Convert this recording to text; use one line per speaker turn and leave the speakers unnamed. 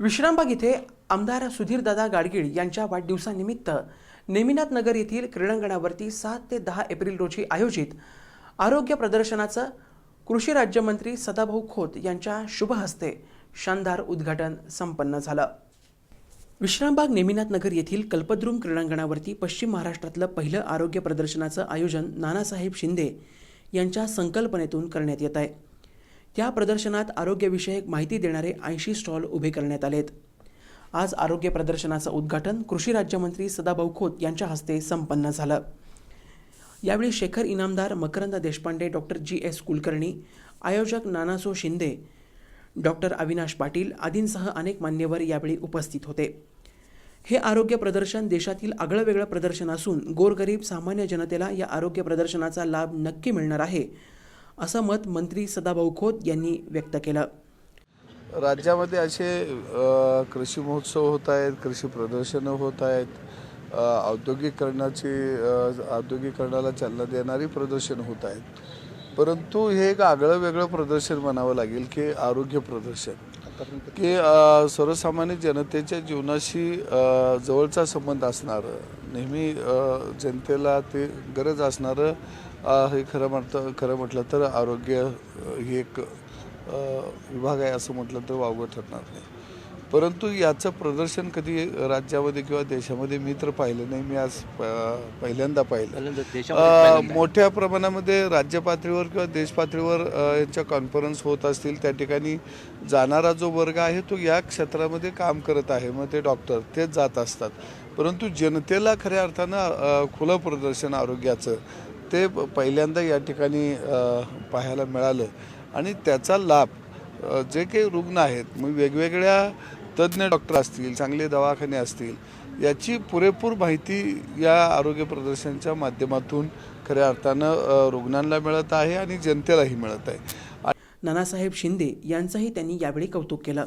विश्रामबाग इथे आमदार सुधीरदादा गाडगीळ यांच्या वाढदिवसानिमित्त नेमिनाथ नगर येथील क्रीडांगणावरती सात ते दहा एप्रिल रोजी आयोजित आरोग्य प्रदर्शनाचं कृषी राज्यमंत्री सदाभाऊ खोत यांच्या शुभहस्ते शानदार उद्घाटन संपन्न झालं. विश्रामबाग नेमिनाथ नगर येथील कल्पद्रुम क्रीडांगणावरती पश्चिम महाराष्ट्रातलं पहिलं आरोग्य प्रदर्शनाचं आयोजन नानासाहेब शिंदे यांच्या संकल्पनेतून करण्यात येत आहे. त्या प्रदर्शनात आरोग्यविषयक माहिती देणारे ऐंशी स्टॉल उभे करण्यात आलेत. आज आरोग्य प्रदर्शनाचं उद्घाटन कृषी राज्यमंत्री सदाभाऊ खोत यांच्या हस्ते संपन्न झालं. यावेळी Shekhar Inamdar Makarand Deshpande doctor G S Kulkarni आयोजक नानासो शिंदे डॉक्टर अविनाश पाटील आदींसह अनेक मान्यवर यावेळी उपस्थित होते. हे आरोग्य प्रदर्शन देशातील आगळंवेगळं प्रदर्शन असून गोरगरीब सामान्य जनतेला या आरोग्य प्रदर्शनाचा लाभ नक्की मिळणार आहे असं मत मंत्री सदाभाऊ खोत यांनी व्यक्त केलं.
राज्यामध्ये असे कृषी महोत्सव होत आहेत कृषी प्रदर्शनं होत आहेत औद्योगिकरणाची औद्योगिकरणाला चालना देणारी प्रदर्शनं होत आहेत. परंतु हे एक आगळं वेगळं प्रदर्शन म्हणावं लागेल की आरोग्य प्रदर्शन. की सर्वसामान्य जनतेच्या जीवनाशी जवळचा संबंध असणारं नेहमी जनतेला ते गरज असणारं हे खरं म्हणतं खरं म्हटलं तर आरोग्य ही हे एक विभाग आहे असं म्हटलं तर वावगं ठरणार नाही. परंतु याचं प्रदर्शन कधी राज्यामध्ये किंवा देशामध्ये मी तर पाहिलं नाही. मी आज प- पहिल्यांदा पाहिलं. मोठ्या प्रमाणामध्ये राज्य पातळीवर किंवा देश पातळीवर यांच्या कॉन्फरन्स होत असतील त्या ठिकाणी जाणारा जो वर्ग आहे तो या क्षेत्रामध्ये काम करत आहे. मग ते डॉक्टर तेच जात असतात. परंतु जनतेला खऱ्या अर्थानं खुलं प्रदर्शन आरोग्याचं ते प- पहिल्यांदा या ठिकाणी पाहायला मिळालं. आणि त्याचा लाभ जे काही रुग्ण आहेत मग वेगवेगळ्या तज्ज्ञ डॉक्टर असतील चांगले दवाखाने असतील याची पुरेपूर माहिती या आरोग्य प्रदर्शनाच्या माध्यमातून खऱ्या अर्थानं रुग्णांना मिळत आहे आणि जनतेलाही मिळत आहे.
नानासाहेब शिंदे यांचंही त्यांनी यावेळी कौतुक केलं.